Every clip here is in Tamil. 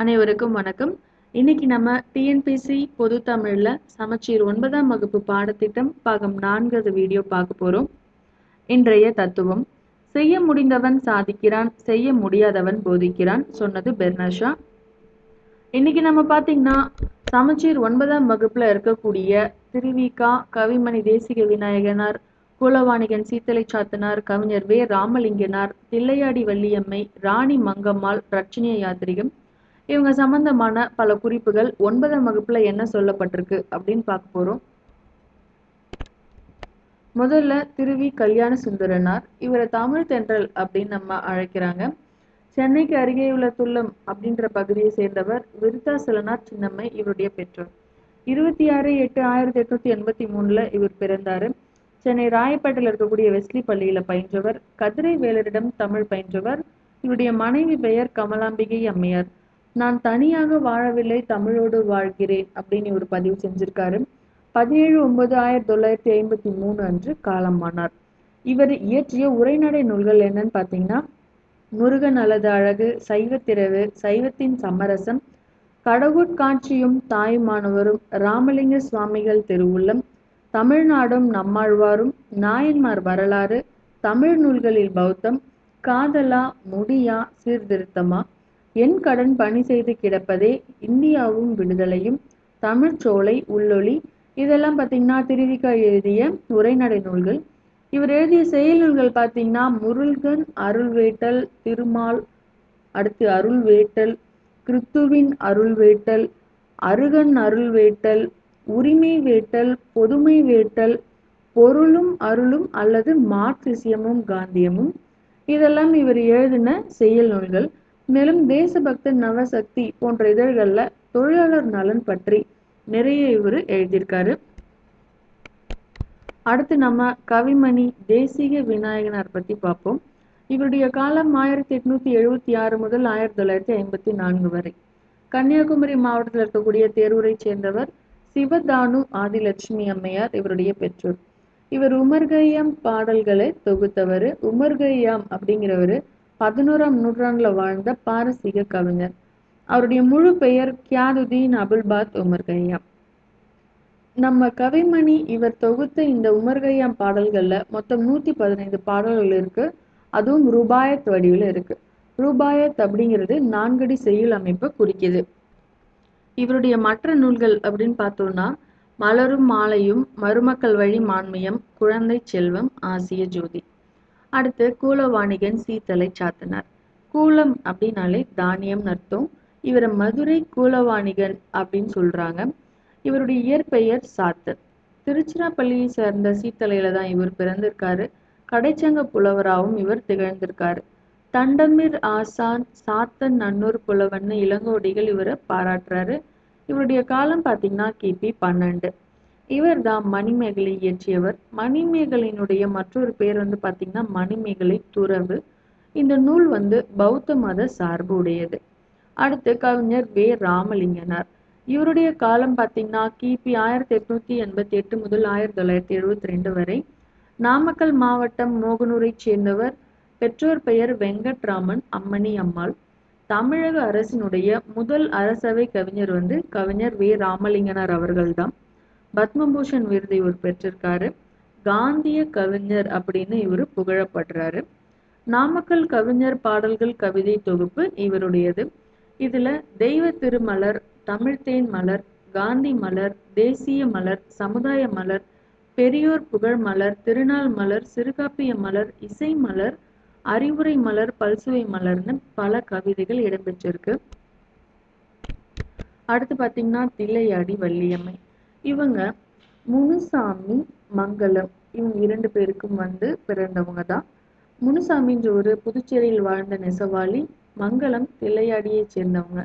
அனைவருக்கும் வணக்கம். இன்னைக்கு நம்ம டிஎன்பிசி பொது தமிழ்ல சமச்சீர் ஒன்பதாம் வகுப்பு பாடத்திட்டம் பாகம் நான்காவது வீடியோ பார்க்க போறோம். இன்றைய தத்துவம் செய்ய முடிந்தவன் சாதிக்கிறான் செய்ய முடியாதவன் போதிக்கிறான் சொன்னது பெர்னஷா இன்னைக்கு நம்ம பார்த்தீங்கன்னா சமச்சீர் ஒன்பதாம் வகுப்புல இருக்கக்கூடிய திருவிகா கவிமணி தேசிக விநாயகனார் குலவாணிகன் சீத்தலை சாத்தனார் கவிஞர் வே. ராமலிங்கனார் தில்லையாடி வள்ளியம்மை ராணி மங்கம்மாள் ரட்சணிய யாத்திரிகம் இவங்க சம்பந்தமான பல குறிப்புகள் ஒன்பதாம் வகுப்புல என்ன சொல்லப்பட்டிருக்கு அப்படின்னு பார்க்க போறோம். முதல்ல திருவி கல்யாண சுந்தரனார். இவரை தமிழ் தென்றல் அப்படின்னு நம்ம அழைக்கிறாங்க. சென்னைக்கு அருகே உள்ள துள்ளம் அப்படின்ற பகுதியை சேர்ந்தவர் விருத்தாசலனார் சின்னம்மை இவருடைய பெற்றோர். இருபத்தி ஆறு எட்டு ஆயிரத்தி எட்நூத்தி எண்பத்தி மூணுல இவர் பிறந்தாரு. சென்னை ராயப்பேட்டையில் இருக்கக்கூடிய வெஸ்லி பள்ளியில பயின்றவர். கதிரை வேலரிடம் தமிழ் பயின்றவர். இவருடைய மனைவி பெயர் கமலாம்பிகை அம்மையார். நான் தனியாக வாழவில்லை தமிழோடு வாழ்கிறேன் அப்படின்னு ஒரு பதிவு செஞ்சிருக்காரு. பதினேழு ஒன்பது ஆயிரத்தி தொள்ளாயிரத்தி ஐம்பத்தி மூணு அன்று காலமானார். இவர் இயற்றிய உரைநடை நூல்கள் என்னன்னு பார்த்தீங்கன்னா முருகன் அல்லது அழகு சைவத்திரவு சைவத்தின் சமரசம் கடவுட்காட்சியும் தாயுமானவரும் ராமலிங்க சுவாமிகள் திருவுள்ளம் தமிழ்நாடும் நம்மாழ்வாரும் நாயன்மார் வரலாறு தமிழ் நூல்களில் பௌத்தம் காதலா முடியா சீர்திருத்தமா என் கடன் பணி செய்து கிடப்பதே இந்தியாவும் விடுதலையும். தமிழ்ச்சோலை உள்ளொளி இதெல்லாம் பார்த்தீங்கன்னா திருவிக்கா எழுதிய உரைநடை நூல்கள். இவர் எழுதிய செயல் நூல்கள் பார்த்தீங்கன்னா முருள்கன் அருள்வேட்டல் திருமால் அடுத்து அருள்வேட்டல் கிறித்துவின் அருள்வேட்டல் அருகன் அருள்வேட்டல் உரிமை வேட்டல் பொதுமை வேட்டல் பொருளும் அருளும் அல்லது மார்க்சிசியமும் காந்தியமும். இதெல்லாம் இவர் எழுதின செயல் நூல்கள். மேலும் தேசபக்த நவசக்தி போன்ற இதழ்களில் தொழிலாளர் நலன் பற்றி நிறைய இவர் எழுதியிருக்காரு. அடுத்து நம்ம கவிமணி தேசிக விநாயகனார் பற்றி பார்ப்போம். இவருடைய காலம் ஆயிரத்தி எட்நூத்தி எழுபத்தி ஆறு முதல் ஆயிரத்தி தொள்ளாயிரத்தி ஐம்பத்தி நான்கு வரை. கன்னியாகுமரி மாவட்டத்தில் இருக்கக்கூடிய தேரூரை சேர்ந்தவர் சிவதானு ஆதிலட்சுமி அம்மையார் இவருடைய பெற்றோர். இவர் உமர்கய்யம் பாடல்களை தொகுத்தவர். உமர்கய்யாம் அப்படிங்கிறவர் பதினோராம் நூற்றாண்டுல வாழ்ந்த பாரசீக கவிஞர். அவருடைய முழு பெயர் கியாதுதீன் அபுல்பாத் உமர்கையா நம்ம கவிமணி இவர் தொகுத்த இந்த உமர்கையா பாடல்களில் பாடல்கள்ல மொத்தம் நூத்தி பதினைந்து பாடல்கள் இருக்கு. அதுவும் ரூபாயத் வடிவில் இருக்கு. ரூபாயத் அப்படிங்கிறது நான்கடி செய்யுள் அமைப்பை குறிக்குது. இவருடைய மற்ற நூல்கள் அப்படின்னு பார்த்தோம்னா மலரும் மாலையும் மருமக்கள் வழி மான்மியம் குழந்தை செல்வம் ஆசிய ஜோதி. அடுத்து கூலவாணிகன் சீத்தலை சாத்தனார். கூலம் அப்படின்னாலே தானியம் அர்த்தம். இவரை மதுரை கூலவாணிகன் அப்படின்னு சொல்றாங்க. இவருடைய இயற்பெயர் சாத்தன் திருச்சிராப்பள்ளியை சேர்ந்த சீத்தலையில தான் இவர் பிறந்திருக்காரு. கடைச்சங்க புலவராகவும் இவர் திகழ்ந்திருக்காரு. தண்டமிர் ஆசான் சாத்தன் நன்னூர் புலவன்னு இளங்கோடிகள் இவரை பாராட்டுறாரு. இவருடைய காலம் பார்த்தீங்கன்னா கிபி பன்னெண்டு. இவர்தான் மணிமேகலை இயற்றியவர். மணிமேகலையினுடைய மற்றொரு பேர் வந்து பார்த்தீங்கன்னா மணிமேகலை துறவு. இந்த நூல் வந்து பௌத்த மத சார்பு உடையது அடுத்து கவிஞர் வே. ராமலிங்கனார். இவருடைய காலம் பார்த்தீங்கன்னா கிபி ஆயிரத்தி எட்நூத்தி எண்பத்தி எட்டு முதல் ஆயிரத்தி தொள்ளாயிரத்தி எழுபத்தி ரெண்டு வரை. நாமக்கல் மாவட்டம் மோகனூரை சேர்ந்தவர். பெற்றோர் பெயர் வெங்கட்ராமன் அம்மணி அம்மாள். தமிழக அரசினுடைய முதல் அரசவை கவிஞர் வந்து கவிஞர் வே. ராமலிங்கனார் அவர்கள்தான். பத்மபூஷன் விருதை இவர் பெற்றிருக்காரு. காந்திய கவிஞர் அப்படின்னு இவர் புகழப்படுறாரு. நாமக்கல் கவிஞர் பாடல்கள் கவிதை தொகுப்பு இவருடையது. இதுல தெய்வ திருமலர் தமிழ்த்தேன் மலர் காந்தி மலர் தேசிய மலர் சமுதாய மலர் பெரியோர் புகழ் மலர் திருநாள் மலர் சிறுகாப்பிய மலர் இசை மலர் அறிவுரை மலர் பல்சுவை மலர்னு பல கவிதைகள் இடம்பெற்றிருக்கு. அடுத்து பார்த்தீங்கன்னா தில்லையாடி வள்ளியம்மை. இவங்க முனுசாமி மங்களம் இவங்க இரண்டு பேருக்கும் வந்து பிறந்தவங்க தான். முனுசாமின்ற ஒரு புதுச்சேரியில் வாழ்ந்த நெசவாளி மங்களம் தில்லையாடியை சேர்ந்தவங்க.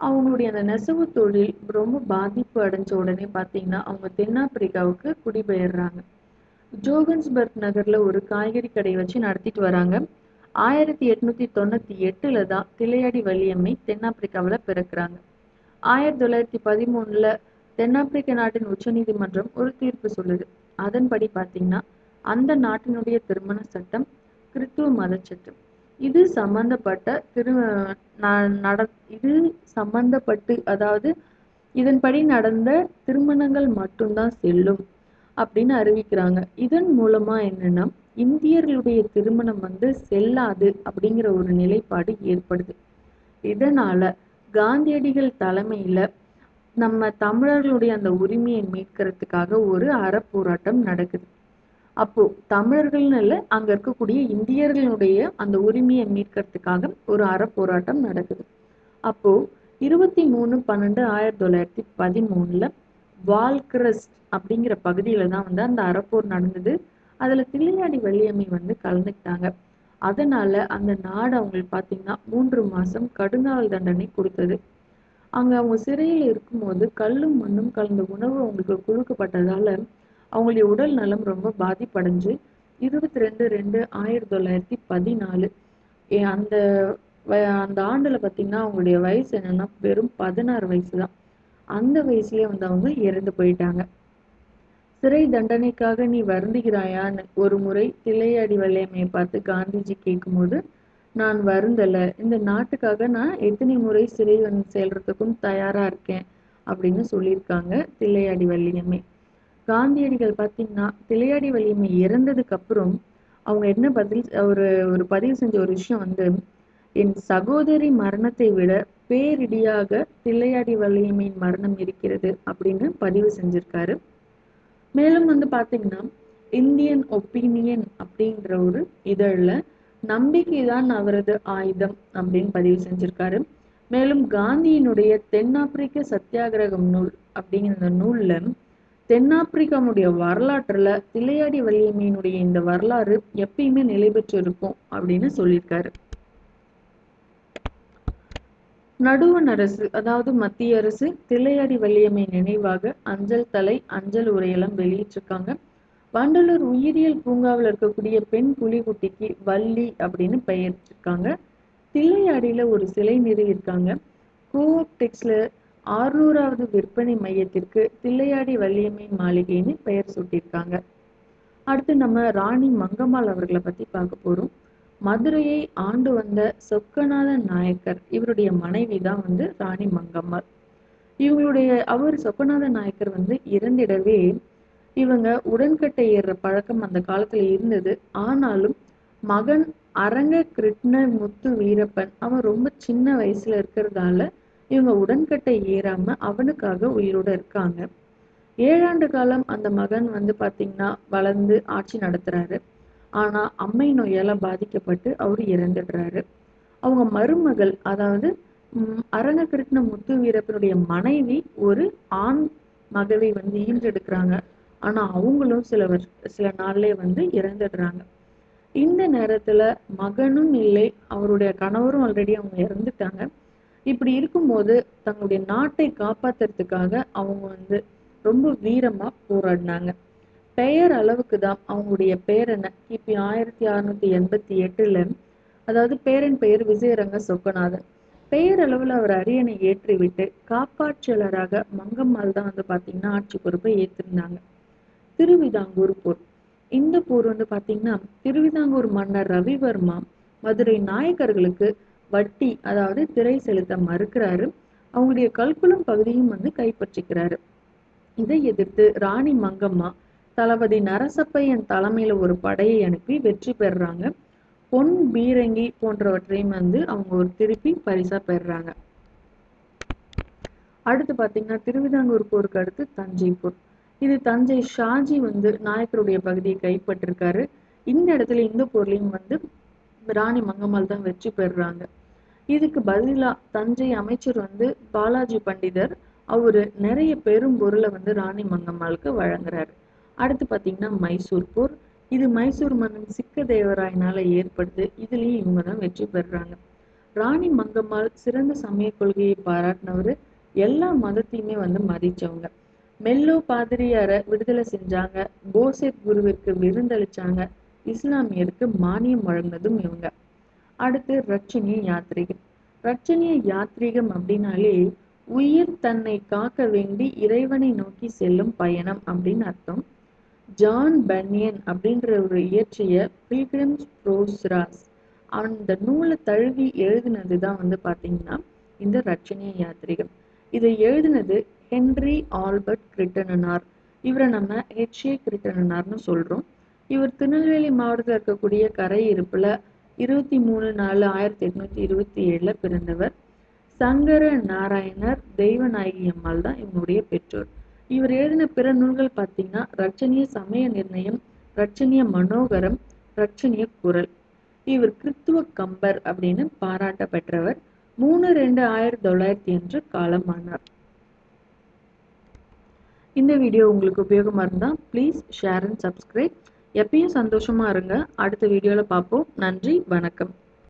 அவங்களுடைய அந்த நெசவு தொழில் ரொம்ப பாதிப்பு அடைஞ்ச உடனே பார்த்தீங்கன்னா அவங்க தென்னாப்பிரிக்காவுக்கு குடிபெயர்றாங்க. ஜோகன்ஸ்பர்க் நகரில் ஒரு காய்கறி கடை வச்சு நடத்திட்டு வராங்க. ஆயிரத்தி எட்நூத்தி தொண்ணூத்தி எட்டுல தான் தில்லையாடி வள்ளியம்மை தென்னாப்பிரிக்காவில் பிறக்கிறாங்க. ஆயிரத்தி தொள்ளாயிரத்தி பதிமூணுல தென்னாப்பிரிக்க நாட்டின் உச்சநீதிமன்றம் ஒரு தீர்ப்பு சொல்லுது. அதன்படி பார்த்தீங்கன்னா அந்த நாட்டினுடைய திருமண சட்டம் கிறித்துவ மத சட்டம். இது சம்பந்தப்பட்ட திரு ந- நட இது சம்பந்தப்பட்டு அதாவது இதன்படி நடந்த திருமணங்கள் மட்டும்தான் செல்லும் அப்படின்னு அறிவிக்கிறாங்க. இதன் மூலமா என்னன்னா இந்தியர்களுடைய திருமணம் வந்து செல்லாது அப்படிங்கிற ஒரு நிலைப்பாடு ஏற்படுது. இதனால காந்தியடிகள் தலைமையில நம்ம தமிழர்களுடைய அந்த உரிமையை மீட்கிறதுக்காக ஒரு அறப்போராட்டம் நடக்குது. அப்போ தமிழர்கள்னு இல்லை அங்க இருக்கக்கூடிய இந்தியர்களுடைய அந்த உரிமையை மீட்கிறதுக்காக ஒரு அறப்போராட்டம் நடக்குது. அப்போ இருபத்தி மூணு பன்னெண்டு ஆயிரத்தி தொள்ளாயிரத்தி பதிமூணுல வால்கிரஸ்ட் அப்படிங்கிற பகுதியில தான் வந்து அந்த அறப்போர் நடந்தது. அதுல தில்லையாடி வள்ளியம்மை வந்து கலந்துக்கிட்டாங்க. அதனால அந்த நாடு அவங்களுக்கு பாத்தீங்கன்னா மூன்று மாசம் கடுங்காவல் தண்டனை கொடுத்தது. அங்க அவங்க சிறையில் இருக்கும்போது கல்லும் மண்ணும் கலந்த உணவு அவங்களுக்கு கொடுக்கப்பட்டதால அவங்களுடைய உடல் நலம் ரொம்ப பாதிப்படைஞ்சு இருபத்தி ரெண்டு ரெண்டு ஆயிரத்தி தொள்ளாயிரத்தி பதினாலு. ஏ- அந்த வ- அந்த ஆண்டுல பாத்தீங்கன்னா அவங்களுடைய வயசு என்னன்னா வெறும் பதினாறு வயசு தான். அந்த வயசுலயே வந்து அவங்க இறந்து போயிட்டாங்க. சிறை தண்டனைக்காக நீ வருந்துகிறாயான்னு ஒரு முறை திளையடி வள்ளியம்மையை பார்த்து காந்திஜி கேட்கும்போது நான் வருந்தல. இந்த நாட்டுக்காக நான் எத்தனை முறை சிறை வந்து செல்றதுக்கும் தயாரா இருக்கேன் அப்படின்னு சொல்லியிருக்காங்க தில்லையாடி வள்ளியம்மை. காந்தியடிகள் பார்த்தீங்கன்னா தில்லையாடி வள்ளியம்மை இறந்ததுக்கு அப்புறம் அவங்க என்ன பதில் ஒரு ஒரு பதிவு செஞ்ச ஒரு விஷயம் வந்து என் சகோதரி மரணத்தை விட பேரிடியாக தில்லையாடி வள்ளியம்மையின் மரணம் இருக்கிறது அப்படின்னு பதிவு செஞ்சிருக்காரு. மேலும் வந்து பாத்தீங்கன்னா இந்தியன் ஒப்பீனியன் அப்படின்ற ஒரு இதழில் நம்பிக்கைதான் அவரது ஆயுதம் அப்படின்னு பதிவு செஞ்சிருக்காரு. மேலும் காந்தியினுடைய தென்னாப்பிரிக்க சத்தியாகிரகம் நூல் அப்படிங்கிற இந்த நூல்ல தென்னாப்பிரிக்காவுடைய வரலாற்றுல தில்லையாடி வள்ளியம்மையினுடைய இந்த வரலாறு எப்பயுமே நிலை பெற்று இருக்கும் அப்படின்னு சொல்லியிருக்காரு. நடுவண் அரசு அதாவது மத்திய அரசு தில்லையாடி வள்ளியம்மை நினைவாக அஞ்சல் தலை அஞ்சல் உரையெல்லாம் வெளியிட்டிருக்காங்க. வண்டலூர் உயிரியல் பூங்காவில் இருக்கக்கூடிய பெண் புலிகுட்டிக்கு வள்ளி அப்படின்னு பெயர் இருக்காங்க தில்லையாடியில் ஒரு சிலை நிறுவியிருக்காங்க. கோஆப்டெக்ஸ்ல ஆறுநூறாவது விற்பனை மையத்திற்கு தில்லையாடி வள்ளியம்மை மாளிகைன்னு பெயர் சூட்டியிருக்காங்க. அடுத்து நம்ம ராணி மங்கம்மாள் அவர்களை பற்றி பார்க்க போகிறோம் மதுரையை ஆண்டு வந்த சொக்கநாத நாயக்கர் இவருடைய மனைவி தான் வந்து ராணி மங்கம்மாள். இவங்களுடைய அவர் சொக்கநாத நாயக்கர் வந்து இறந்திடவே இவங்க உடன்கட்டை ஏறுற பழக்கம் அந்த காலத்துல இருந்தது. ஆனாலும் மகன் அரங்க கிருஷ்ண முத்து வீரப்பன் அவன் ரொம்ப சின்ன வயசுல இருக்கிறதால இவங்க உடன்கட்டை ஏறாம அவனுக்காக உயிரோட இருக்காங்க. ஏழாண்டு காலம் அந்த மகன் வந்து பாத்தீங்கன்னா வளர்ந்து ஆட்சி நடத்துறாரு. ஆனா அம்மை நோயால பாதிக்கப்பட்டு அவர் இறந்துடுறாரு. அவங்க மருமகள் அதாவது உம் அரங்க கிருட்ண முத்து வீரப்பனுடைய மனைவி ஒரு ஆண் மகளை வந்து ஈன்றெடுக்கிறாங்க. ஆனா அவங்களும் சில சில நாள்லயே வந்து இறந்துடுறாங்க. இந்த நேரத்துல மகனும் இல்லை அவருடைய கணவரும் ஆல்ரெடி அவங்க இறந்துட்டாங்க. இப்படி இருக்கும்போது தங்களுடைய நாட்டை காப்பாத்துறதுக்காக அவங்க வந்து ரொம்ப வீரமா போராடினாங்க. பெயர் அளவுக்கு தான் அவங்களுடைய பேரனை கிபி ஆயிரத்தி அறுநூத்தி எண்பத்தி எட்டுல அதாவது பேரன் பெயர் விஜயரங்க சொக்கநாதன். பெயர் அளவுல அவர் அரியணை ஏற்றி விட்டு காப்பாற்றலராக மங்கம்மாள் தான் வந்து பாத்தீங்கன்னா ஆட்சி பொறுப்பை ஏற்றிருந்தாங்க திருவிதாங்கூர் போர். இந்த போர் வந்து பாத்தீங்கன்னா திருவிதாங்கூர் மன்னர் ரவிவர்மா மதுரை நாயக்கர்களுக்கு வட்டி அதாவது திரை செலுத்த மறுக்கிறாரு. அவங்களுடைய கல்குளம் பகுதியும் வந்து கைப்பற்றிக்கிறாரு. இதை எதிர்த்து ராணி மங்கம்மா தளபதி நரசப்பையன் தலைமையில ஒரு படையை அனுப்பி வெற்றி பெறுறாங்க. பொன் பீரங்கி போன்றவற்றையும் வந்து அவங்க ஒரு திருப்பி பரிசா பெறுறாங்க. அடுத்து பாத்தீங்கன்னா திருவிதாங்கூர் போருக்கு அடுத்து தஞ்சை போர். இது தஞ்சை ஷாஜி வந்து நாயக்கருடைய பகுதியை கைப்பற்றிருக்காரு. இந்த இடத்துல இந்த பொருளையும் வந்து ராணி மங்கம்மாள் தான் வெற்றி பெறுறாங்க. இதுக்கு பதிலா தஞ்சை அமைச்சர் வந்து பாலாஜி பண்டிதர் அவரு நிறைய பெரும் பொருளை வந்து ராணி மங்கம்மாளுக்கு வழங்குறாரு. அடுத்து பாத்தீங்கன்னா மைசூர் போர். இது மைசூர் மன்னன் சிக்க தேவராயினால ஏற்படுது. இதுலயும் இவங்க தான் வெற்றி பெறுறாங்க. ராணி மங்கம்மாள் சிறந்த சமய கொள்கையை பாராட்டினவர் எல்லா மதத்தையுமே வந்து மதிச்சவங்க. மெல்லோ பாதிரியாரை விடுதலை செஞ்சாங்க. போசேத் குருவிற்கு விருந்தளிச்சாங்க. இஸ்லாமியருக்கு மானியம் வழங்கினதும் இவங்க. அடுத்து ரட்சணிய யாத்ரீகம். ரட்சணிய யாத்ரீகம் அப்படின்னாலே உயிர் தன்னை காக்க வேண்டி இறைவனை நோக்கி செல்லும் பயணம் அப்படின்னு அர்த்தம். ஜான் பன்யன் அப்படின்ற ஒரு இயற்றிய பில்கிரிம்ஸ் ப்ரோஸ்ராஸ் அந்த நூலை தழுவி எழுதினது தான் வந்து பார்த்தீங்கன்னா இந்த ரட்சணிய யாத்திரிகம் இதை எழுதினது ஹென்றி ஆல்பர்ட் கிரிட்டனார் இவரை நம்ம ஹெச்ஏ கிரிட்டனார்னு சொல்கிறோம் இவர் திருநெல்வேலி மாவட்டத்தில் இருக்கக்கூடிய கரை இருப்பில் இருபத்தி மூணு நாலு ஆயிரத்தி எட்நூற்றி இருபத்தி ஏழில் பிறந்தவர். சங்கர நாராயணர் தெய்வநாயகி அம்மாள் தான் இவனுடைய பெற்றோர். இவர் எழுதின பிற நூல்கள் பார்த்தீங்கன்னா ரட்சணிய சமய நிர்ணயம் ரட்சணிய மனோகரம் ரட்சணிய குரல். இவர் கிறித்துவ கம்பர் அப்படின்னு பாராட்ட பெற்றவர் மூணு ரெண்டு ஆயிரத்தி தொள்ளாயிரத்தி அன்று காலமானார். இந்த வீடியோ உங்களுக்கு உபயோகமாக இருந்தால் ப்ளீஸ் ஷேர் அண்ட் சப்ஸ்கிரைப் எப்பயும் சந்தோஷமாக இருங்க. அடுத்த வீடியோவில் பார்ப்போம். நன்றி வணக்கம்.